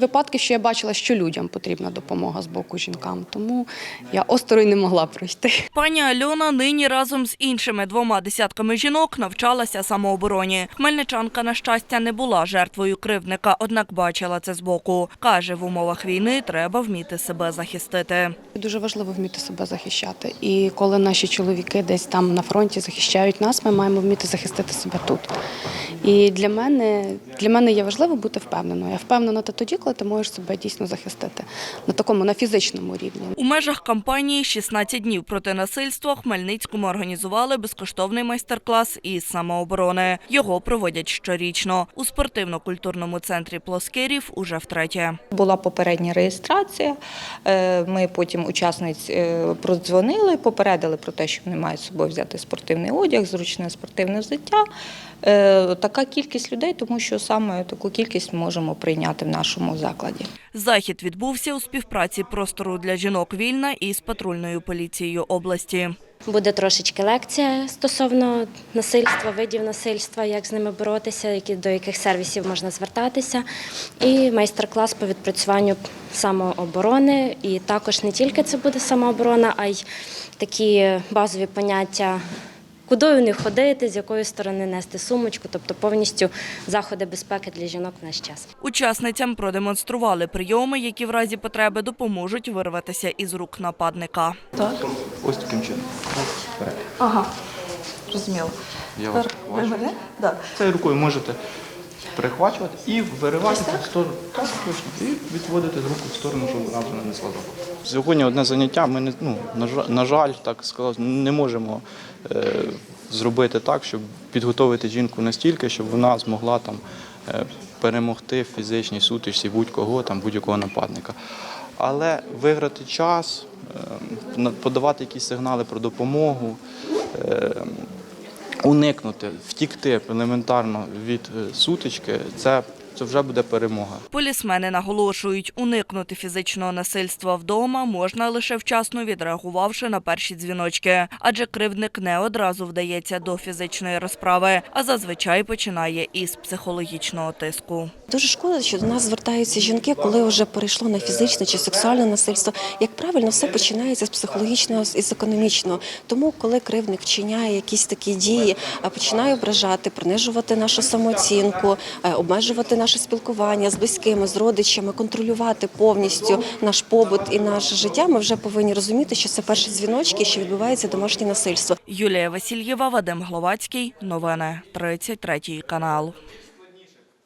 Випадки, що я бачила, що людям потрібна допомога з боку жінкам, тому я осторонь не могла пройти. Пані Альона нині разом з іншими двома десятками жінок навчалася самообороні. Хмельничанка, на щастя, не була жертвою кривдника, однак бачила це збоку. Каже, в умовах війни треба вміти себе захистити. Дуже важливо вміти себе захищати. І коли наші чоловіки десь там на фронті захищають нас, ми маємо вміти захистити себе тут. І для мене, для мене є важливо бути впевненою. Я впевнена та тоді, коли ти можеш себе дійсно захистити на такому на фізичному рівні. У межах кампанії «16 днів проти насильства в Хмельницькому організували безкоштовний майстер-клас із самооборони. Його проводять щорічно. У спортивно-культурному центрі Плоскирів уже втретє. Була попередня реєстрація. Е, Ми потім учасниць е, продзвонили, попередили про те, що вони мають з собою взяти спортивний одяг, зручне спортивне взуття. Е, Така кількість людей, тому що саме таку кількість можемо прийняти в нашому закладі. Захід відбувся у співпраці простору для жінок Вільна із патрульною поліцією області. Буде трошечки лекція стосовно насильства, видів насильства, як з ними боротися, які до яких сервісів можна звертатися, і майстер-клас по відпрацюванню самооборони. І також не тільки це буде самооборона, а й такі базові поняття. Куди вони ходити, з якої сторони нести сумочку, тобто повністю заходи безпеки для жінок в наш час. Учасницям продемонстрували прийоми, які в разі потреби допоможуть вирватися із рук нападника. Ось таким чином. Ага, зрозуміло. Я вас бачу. Да. Цією рукою можете перехвачувати і виривати в сторону. Так, точно. І відводити з руку в сторону, щоб вона не несла запах. Сьогодні одне заняття. Ми не ну на жаль, на жаль, так сказав, не можемо е, зробити так, щоб підготовити жінку настільки, щоб вона змогла там е, перемогти в фізичній сутичці будь-кого там, будь-якого нападника. Але виграти час, е, подавати якісь сигнали про допомогу. е, уникнути, втікти елементарно від е, сутички, це, це вже буде перемога. Полісмени наголошують, уникнути фізичного насильства вдома можна лише вчасно відреагувавши на перші дзвіночки, адже кривдник не одразу вдається до фізичної розправи, а зазвичай починає із психологічного тиску. Дуже шкода, що до нас звертаються жінки, коли вже перейшло на фізичне чи сексуальне насильство. Як правильно, все починається з психологічного і з економічного. Тому, коли кривник вчиняє якісь такі дії, а починає ображати, принижувати нашу самооцінку, е, обмежувати наше спілкування з близькими, з родичами, контролювати повністю наш побут і наше життя, ми вже повинні розуміти, що це перші дзвіночки, що відбувається домашнє насильство. Юлія Васильєва, Вадим Гловацький. Новини 33 канал.